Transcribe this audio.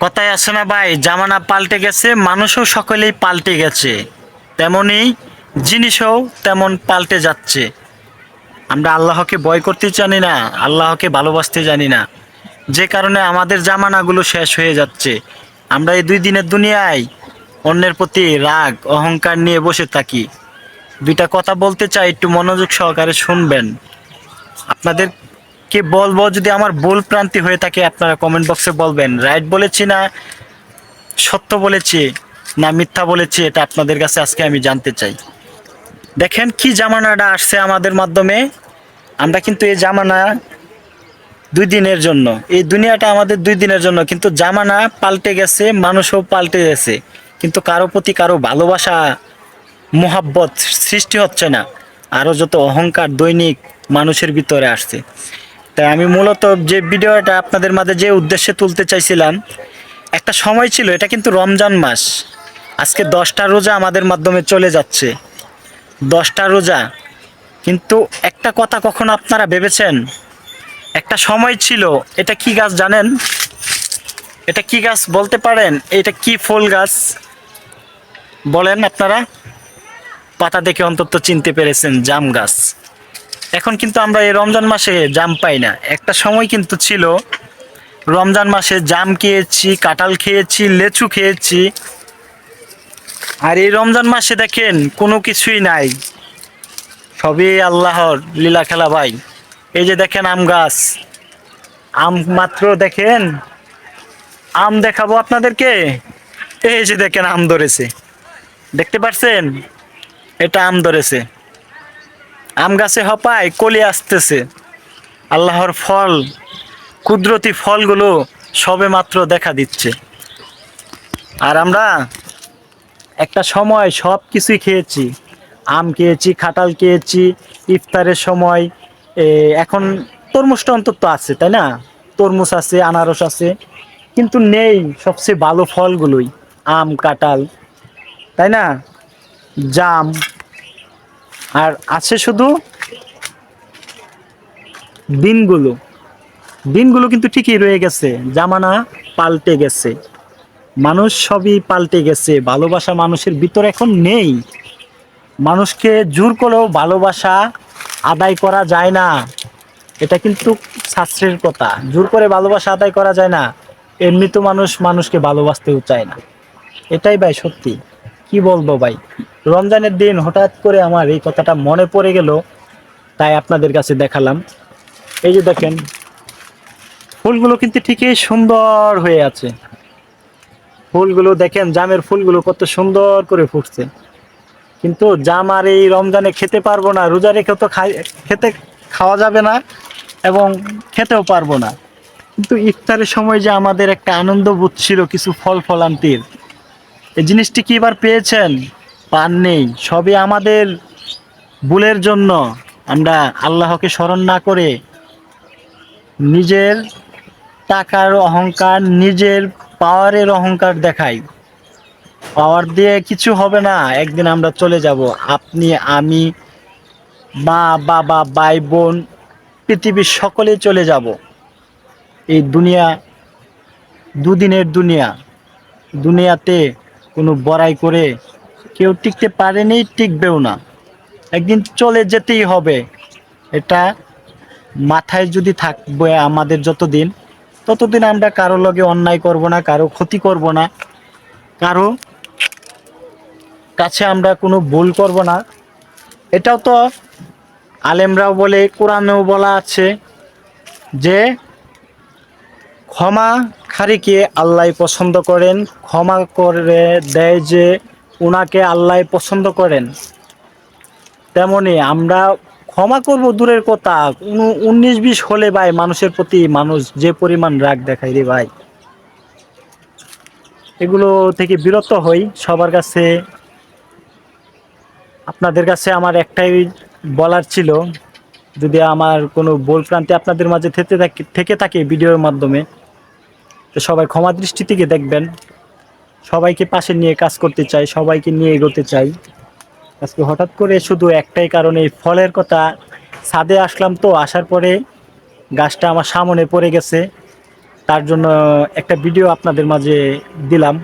কথায় আছে না ভাই, জামানা পাল্টে গেছে, মানুষও সকলেই পাল্টে গেছে। তেমনি জিনিসও তেমন পাল্টে যাচ্ছে। আমরা আল্লাহকে ভয় করতে জানি না, আল্লাহকে ভালোবাসতে জানি না। যে কারণে আমাদের জামানাগুলো শেষ হয়ে যাচ্ছে। আমরা এই দুই দিনের দুনিয়ায় অন্যের প্রতি রাগ, অহংকার নিয়ে বসে থাকি। দুইটা কথা বলতে চাই, একটু মনোযোগ সহকারে শুনবেন। আপনাদেরকে বলব? যদি আমার ভুল প্রান্তি হয়ে থাকে, আপনারা কমেন্ট বক্সে বলবেন। রাইট বলেছি না, সত্য বলেছি, না মিথ্যা বলেছি, এটা আপনাদের কাছে আজকে আমি জানতে চাই। দেখেন কি জামানাটা আসছে আমাদের মাধ্যমে। আমরা কিন্তু এই জামানা দুই দিনের জন্য, এই দুনিয়াটা আমাদের দুই দিনের জন্য, কিন্তু জামানা পাল্টে গেছে, মানুষও পাল্টে গেছে। কিন্তু কারও প্রতি কারও ভালোবাসা, মোহাব্বত সৃষ্টি হচ্ছে না। আরও যত অহংকার দৈনিক মানুষের ভিতরে আসছে। তাই আমি মূলত যে ভিডিওটা আপনাদের মাঝে যে উদ্দেশ্যে তুলতে চাইছিলাম, একটা সময় ছিল, এটা কিন্তু রমজান মাস। আজকে দশটা রোজা আমাদের মাধ্যমে চলে যাচ্ছে। দশটা রোজা। কিন্তু একটা কথা কখনো আপনারা ভেবেছেন? একটা সময় ছিল, এটা কি গাছ জানেন? এটা কি গাছ বলতে পারেন? এটা কি ফুল গাছ? বলেন আপনারা। পাতা দেখে অন্তত চিনতে পেরেছেন, জাম গাছ। এখন কিন্তু আমরা এই রমজান মাসে জাম পাই না। একটা সময় কিন্তু ছিল, রমজান মাসে জাম খেয়েছি, কাঁঠাল খেয়েছি, লেচু খেয়েছি। আর এই রমজান মাসে দেখেন কোনো কিছুই নাই। সবই আল্লাহর লীলা খেলা ভাই। এই যে দেখেন আম গাছ। আম মাত্র দেখেন, আম দেখাবো আপনাদেরকে। এই যে দেখেন আম ধরেছে। দেখতে পাচ্ছেন এটা আম ধরেছে। আম গাছে হপায় কলি আসতেছে। আল্লাহর ফল, কুদরতি ফলগুলো সবে মাত্র দেখা দিচ্ছে। আর আমরা একটা সময় সব কিছুই খেয়েছি। আম খেয়েছি, খাটাল খেয়েছি, ইফতারের সময় এখন তরমুজটা অন্তত আছে, তাই না? তরমুজ আছে, আনারস আছে, কিন্তু নেই সবচেয়ে ভালো ফলগুলোই, আম, কাঁঠাল, তাই না? জাম আর আছে শুধু দিনগুলো। দিনগুলো কিন্তু ঠিকই রয়ে গেছে, জামানা পাল্টে গেছে। মানুষ সবই পাল্টে গেছে, ভালোবাসা মানুষের ভিতর এখন নেই। মানুষকে জোর করেও ভালোবাসা আদায় করা যায় না। এটা কিন্তু শাস্ত্রের কথা, জোর করে ভালোবাসা আদায় করা যায় না। এমনি তো মানুষ মানুষকে ভালোবাসতেও চায় না। এটাই ভাই সত্যি। কি বলব ভাই? রমজানের দিন হঠাৎ করে আমার এই কথাটা মনে পড়ে গেল, তাই আপনাদের কাছে দেখালাম। এই যে দেখেন, ফুলগুলো কিন্তু ঠিকই সুন্দর হয়ে আছে। ফুলগুলো দেখেন, জামের ফুলগুলো কত সুন্দর করে ফুটছে। কিন্তু জাম আর এই রমজানে খেতে পারব না, রোজা রেখে তো খাই, খেতে খাওয়া যাবে না এবং খেতেও পারব না। কিন্তু ইফতারের সময় যে আমাদের একটা আনন্দ বোধ ছিল কিছু ফল ফলান্তির এই জিনিসটি কি এবার পেয়েছেন? পান নেই, সবই আমাদের ভুলের জন্য। আমরা আল্লাহকে স্মরণ না করে নিজের টাকার অহংকার, নিজের পাওয়ারের অহংকার দেখাই। পাওয়ার দিয়ে কিছু হবে না, একদিন আমরা চলে যাব। আপনি, আমি, মা, বাবা, ভাই, বোন, পৃথিবীর সকলেই চলে যাব। এই দুনিয়া, দুদিনের দুনিয়া। দুনিয়াতে কোনো বড়াই করে কেউ টিকতে পারেনি, টিকবেও না। একদিন চলে যেতেই হবে। এটা মাথায় যদি থাকবে আমাদের যতদিন, ততদিন আমরা কারও লগে অন্যায় করব না, কারও ক্ষতি করব না, কারও কাছে আমরা কোনো ভুল করব না। এটাও তো আলেমরাও বলে, কোরআনেও বলা আছে যে, ক্ষমা খারিকে আল্লাহ পছন্দ করেন। ক্ষমা করে দেয় যে ওনাকে আল্লাহ পছন্দ করেন। তেমনি আমরা ক্ষমা করব দূরের কথা উনিশ বিশ হলে ভাই মানুষের প্রতি মানুষ যে পরিমাণ রাগ দেখায় রে ভাই। এগুলো থেকে বিরত হই, সবার কাছে। আপনাদের কাছে আমার একটাই বলার ছিল, যদি আমার কোনো প্রান্তি আপনাদের মাঝে থেকে থাকে থেকে থাকে ভিডিওর মাধ্যমে, তো সবাই ক্ষমা দৃষ্টি থেকে দেখবেন। সবাইকে পাশে নিয়ে কাজ করতে চাই, সবাইকে নিয়ে এগোতে চাই। আজকে হঠাৎ করে শুধু একটাই কারণে এই ফলের কথা, ছাদে আসলাম তো, আসার পরে গাছটা আমার সামনে পড়ে গেছে। তার জন্য একটা ভিডিও আপনাদের মাঝে দিলাম।